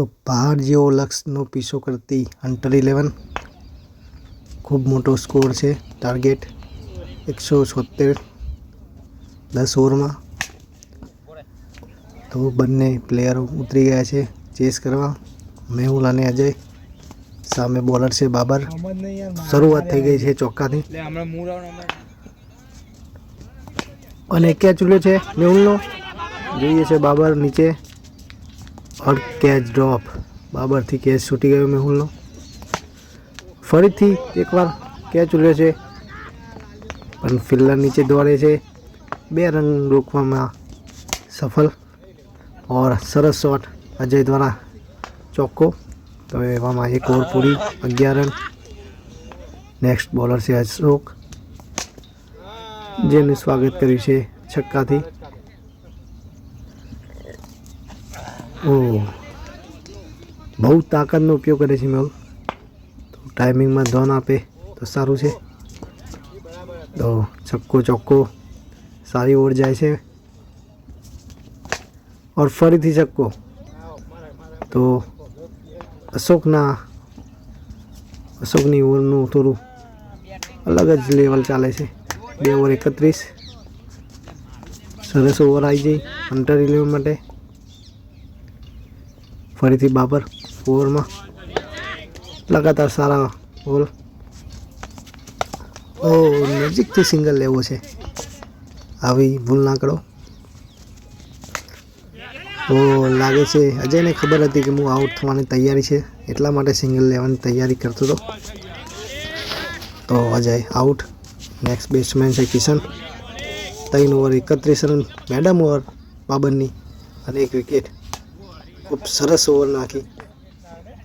તો પહાડ જેવો લક્ષ્યનો પીછો કરતી હન્ટર ઇલેવન ખૂબ મોટો સ્કોર છે ટાર્ગેટ એકસો છોતેર દસ ઓવરમાં તો બંને પ્લેયરો ઉતરી ગયા છે ચેસ કરવા મેહુલ અને અજય સામે બોલર છે બાબર શરૂઆત થઈ ગઈ છે ચોક્કાથી અને ક્યાં ચૂલ્યો છે મેહુલનો જોઈએ છે બાબર નીચે ઓર કેચ ડ્રોપ. બાબરથી કેચ છૂટી ગયો મેહુલનો. ફરીથી એકવાર કેચ ઉડ્યો છે. પણ ફિલ્ડર નીચે દોડે છે. બે રન રોકવામાં સફળ ઓર સરસ શોટ અજય દ્વારા ચોખ્ખો. તો એવામાં એક ઓવર પૂરી, અગિયાર રન. નેક્સ્ટ બોલર છે અશોક, જેનું સ્વાગત કર્યું છે છક્કાથી. ઓ. બહુ તાકાતનો ઉપયોગ કરે છે મેં ટાઈમિંગમાં ધોન આપે તો સારું છે. તો છક્કો ચોક્કો સારી ઓર જાય છે. ઓર ફરીથી છક્કો તો અશોકના, અશોકની ઓવરનું થોડું અલગ જ લેવલ ચાલે છે. બે ઓવર એકત્રીસ. સરસ ઓવર આવી જઈ. અંડર ઇલેવન માટે. ફરીથી બાબર ઓવરમાં લગાતાર સારા, બોલ. ઓ, નજીકથી સિંગલ લેવો છે. આવી ભૂલ ના કરો. ઓ, લાગે છે અજયને ખબર હતી કે હું આઉટ થવાની તૈયારી છે. એટલા માટે સિંગલ લેવાની તૈયારી કરતો હતો. તો અજય આઉટ. નેક્સ્ટ બેટ્સમેન છે કિશન. ત્રણ ઓવર એકત્રીસ રન. Madam over બાબરની. અને એક વિકેટ ખૂબ સરસ ઓવર નાખી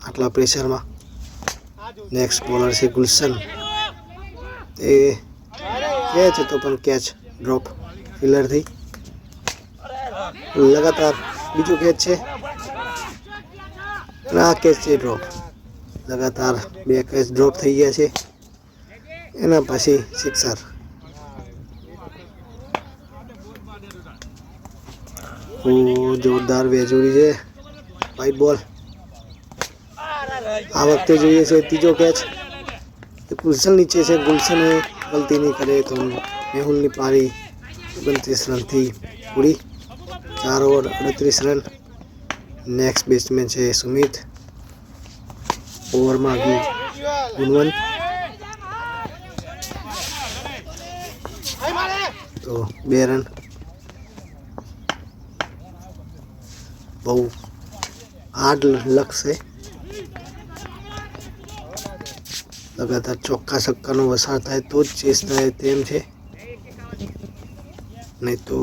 આટલા પ્રેશરમાં. નેક્સ્ટ બોલર છે ગુલશન. એ કેચ હતો પણ કેચ ડ્રોપ ફિલરથી લગાતાર બીજું કેચ છે. આ કેચ છે ડ્રોપ લગાતાર બે કેચ ડ્રોપ થઈ ગયા છે. એના પછી સિક્સર. જોરદાર વેચોડી છે. વ્હાઈટ બોલ. આ વખતે જોઈએ છે ત્રીજો કેચ ગુલશન નીચે છે, ગુલશને ગલતી નહીં કરે, તો મેહુલની પારી ઓગણત્રીસ રનથી પૂરી. ચાર ઓવર, અડત્રીસ રન. નેક્સ્ટ બેટ્સમેન છે સુમિત. ઓવરમાં ગુણવંત. તો બે રન. બહુ હાર્ડ લખશે. લગાતાર ચોખ્ખા સક્કાનો વસાર થાય તો જ ચેસ થાય તેમ છે. નહીં તો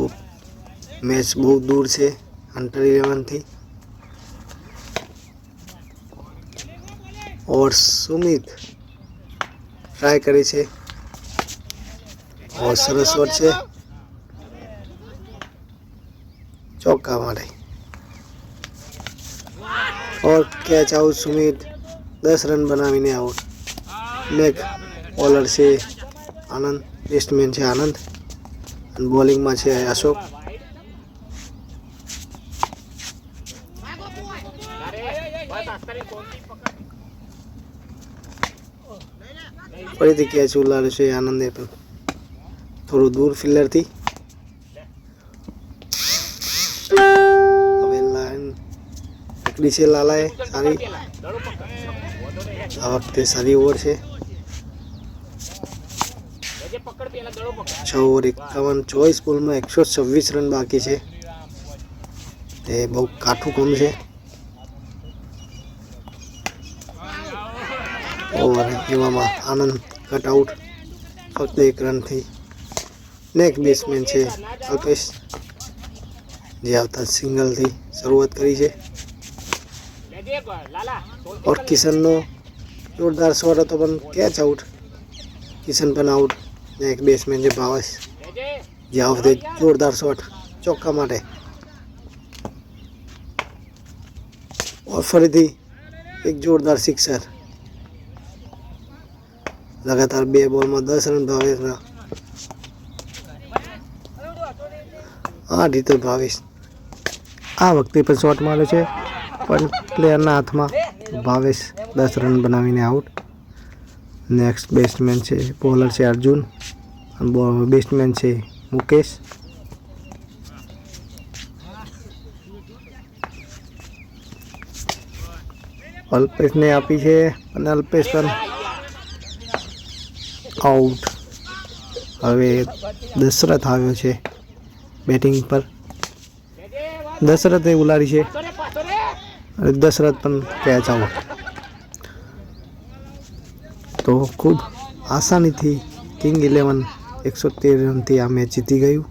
મેચ બહુ દૂર છે અંડર ઇલેવનથી ઓર સુમિત ટ્રાય કરે છે. ઓર સરસ છે. ચોક્કા માટે. ઓર કેચ આઉટ સુમિત દસ રન બનાવીને આઉટ મેક બોલર છે આનંદ બેસ્ટમેન છે આનંદ અને બોલિંગમાં છે અશોક ફરીથી કેચ ઉલાડે છે આનંદે પણ. થોડું દૂર ફિલ્ડરથી પકડી છે લાલાએ સારી. આ વખતે સારી ઓવર છે. છ ઓવર એકાવન, ચોવીસ બોલમાં એકસો છવ્વીસ રન બાકી છે. તે બહુ કાઠું કમ છે. ઓવર એવામાં આનંદ, કટ આઉટ. ફક્ત એક રનથી નેક્સ્ટ બેટ્સમેન છે અલ્પેશ, જે આવતા સિંગલથી શરૂઆત કરી છે. ઓર કિશનનો જોરદાર શોટ હતો પણ કેચ આઉટ કિશન પણ આઉટ ને એક બેટ્સમેન છે ભાવેશ જે આ વખતે જોરદાર શોટ ચોક્કા માટે ઓર ફરીથી એક જોરદાર સિક્સર લગાતાર બે બોલમાં દસ રન ભાવેશના આ રીતે ભાવેશ આ વખતે પણ શોટ માર્યો છે પણ પ્લેયરના હાથમાં ભાવેશ દસ રન બનાવીને આઉટ નેક્સ્ટ બેસ્ટમેન છે બોલર છે અર્જુન બેસ્ટમેન છે મુકેશ. અલ્પેશને આપી છે અને અલ્પેશ પણ આઉટ હવે દશરથ આવ્યો છે બેટિંગ પર. દશરથે ઉલાડી છે. અને દશરથ પણ આઉટ તો ખૂબ આસાનીથી કિંગ ઇલેવન એકસો તેર રનથી આ મેચ જીતી ગયું.